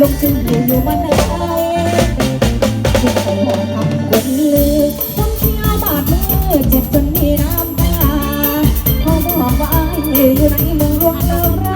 ลงชื่ออยู่อยู่มาไหนที่เคยบอกคำคนลือต้องเสียบาดมือเจ็บจนมีน้ำตาเขาบอกว่าอยู่ในเมืองหลวงเรา